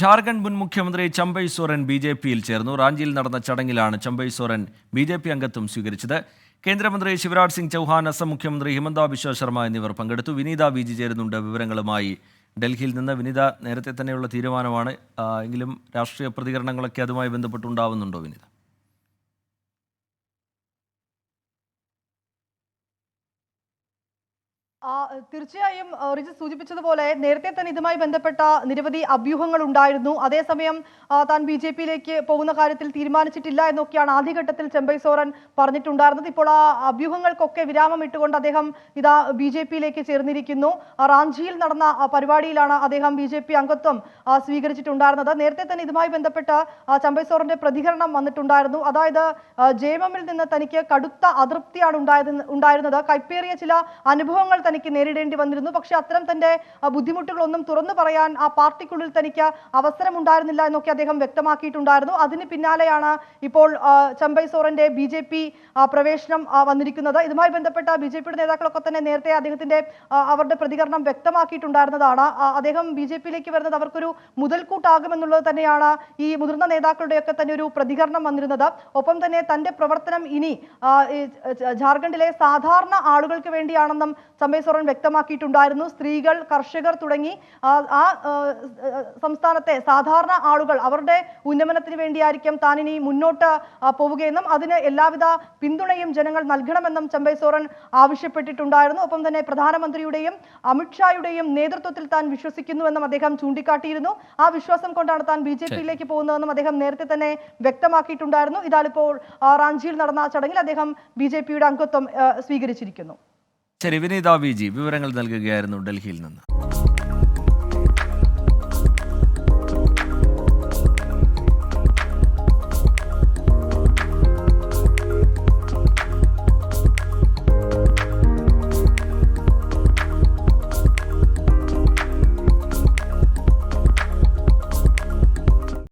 ജാർഖണ്ഡ് മുൻ മുഖ്യമന്ത്രി Champai Soren B J പിയിൽ ചേർന്നു. റാഞ്ചിയിൽ നടന്ന ചടങ്ങിലാണ് Champai Soren B J P അംഗത്വം സ്വീകരിച്ചത്. കേന്ദ്രമന്ത്രി ശിവരാജ് സിംഗ് ചൗഹാൻ അസം മുഖ്യമന്ത്രി ഹിമന്ത ബിശ്വ ശർമ്മ എന്നിവർ പങ്കെടുത്തു. വിനീത വി ജി ചേരുന്നുണ്ട്. വിവരങ്ങളുമായി ഡൽഹിയിൽ നിന്ന് വിനീത നേരത്തെ തന്നെയുള്ള തീരുമാനമാണ്. എങ്കിലും രാഷ്ട്രീയ പ്രതികരണങ്ങളൊക്കെ അതുമായി ബന്ധപ്പെട്ടുണ്ടാവുന്നുണ്ടോ വിനീത? തീർച്ചയായും റിജി സൂചിപ്പിച്ചതുപോലെ നേരത്തെ തന്നെ ഇതുമായി ബന്ധപ്പെട്ട നിരവധി അഭ്യൂഹങ്ങൾ ഉണ്ടായിരുന്നു. അതേസമയം താൻ ബി ജെ പിയിലേക്ക് പോകുന്ന കാര്യത്തിൽ തീരുമാനിച്ചിട്ടില്ല എന്നൊക്കെയാണ് ആദ്യഘട്ടത്തിൽ ചെമ്പൈ സോറൻ പറഞ്ഞിട്ടുണ്ടായിരുന്നത്. ഇപ്പോൾ ആ അഭ്യൂഹങ്ങൾക്കൊക്കെ വിരാമം ഇട്ടുകൊണ്ട് അദ്ദേഹം ഇതാ ബി ജെ പിയിലേക്ക് ചേർന്നിരിക്കുന്നു. റാഞ്ചിയിൽ നടന്ന പരിപാടിയിലാണ് അദ്ദേഹം ബി ജെ പി അംഗത്വം സ്വീകരിച്ചിട്ടുണ്ടായിരുന്നത്. നേരത്തെ തന്നെ ഇതുമായി ബന്ധപ്പെട്ട ചെമ്പൈ സോറന്റെ പ്രതികരണം വന്നിട്ടുണ്ടായിരുന്നു. അതായത് ജെ എമ്മിൽ നിന്ന് തനിക്ക് കടുത്ത അതൃപ്തിയാണ് ഉണ്ടായത് ഉണ്ടായിരുന്നത്. കൈപ്പേറിയ ചില അനുഭവങ്ങൾ തനിക്ക് നേരിടേണ്ടി വന്നിരുന്നു. പക്ഷെ അത്തരം തന്റെ ബുദ്ധിമുട്ടുകളൊന്നും തുറന്നു പറയാൻ ആ പാർട്ടിക്കുള്ളിൽ തനിക്ക് അവസരം ഉണ്ടായിരുന്നില്ല എന്നൊക്കെ അദ്ദേഹം വ്യക്തമാക്കിയിട്ടുണ്ടായിരുന്നു. അതിന് പിന്നാലെയാണ് ഇപ്പോൾ ചമ്പൈ സോറന്റെ ബി ജെ പി പ്രവേശനം വന്നിരിക്കുന്നത്. ഇതുമായി ബന്ധപ്പെട്ട ബി ജെ പിയുടെ നേതാക്കളൊക്കെ തന്നെ നേരത്തെ അദ്ദേഹത്തിന്റെ അവരുടെ പ്രതികരണം വ്യക്തമാക്കിയിട്ടുണ്ടായിരുന്നതാണ്. അദ്ദേഹം ബി ജെ പിയിലേക്ക് വരുന്നത് അവർക്കൊരു മുതൽക്കൂട്ടാകുമെന്നുള്ളത് തന്നെയാണ് ഈ മുതിർന്ന നേതാക്കളുടെയൊക്കെ തന്നെ ഒരു പ്രതികരണം വന്നിരുന്നത്. ഒപ്പം തന്നെ തന്റെ പ്രവർത്തനം ഇനി ജാർഖണ്ഡിലെ സാധാരണ ആളുകൾക്ക് വേണ്ടിയാണെന്നും ചമ്പൈ സോറൻ വ്യക്തമാക്കിയിട്ടുണ്ടായിരുന്നു. സ്ത്രീകൾ കർഷകർ തുടങ്ങി ആ സംസ്ഥാനത്തെ സാധാരണ ആളുകൾ അവരുടെ ഉന്നമനത്തിന് വേണ്ടിയായിരിക്കും താൻ ഇനി മുന്നോട്ട് പോവുകയെന്നും അതിന് എല്ലാവിധ പിന്തുണയും ജനങ്ങൾ നൽകണമെന്നും ചമ്പൈ സോറൻ ആവശ്യപ്പെട്ടിട്ടുണ്ടായിരുന്നു. ഒപ്പം തന്നെ പ്രധാനമന്ത്രിയുടെയും അമിത്ഷായുടെയും നേതൃത്വത്തിൽ താൻ വിശ്വസിക്കുന്നുവെന്നും അദ്ദേഹം ചൂണ്ടിക്കാട്ടിയിരുന്നു. ആ വിശ്വാസം കൊണ്ടാണ് താൻ ബി ജെ പിയിലേക്ക് പോകുന്നതെന്നും അദ്ദേഹം നേരത്തെ തന്നെ വ്യക്തമാക്കിയിട്ടുണ്ടായിരുന്നു. ഇതാളിപ്പോൾ റാഞ്ചിയിൽ നടന്ന ചടങ്ങിൽ അദ്ദേഹം ബി ജെ പിയുടെ അംഗത്വം സ്വീകരിച്ചിരിക്കുന്നു. ശരി വിനീത വി ജി വിവരങ്ങൾ നൽകുകയായിരുന്നു ഡൽഹിയിൽ നിന്ന്.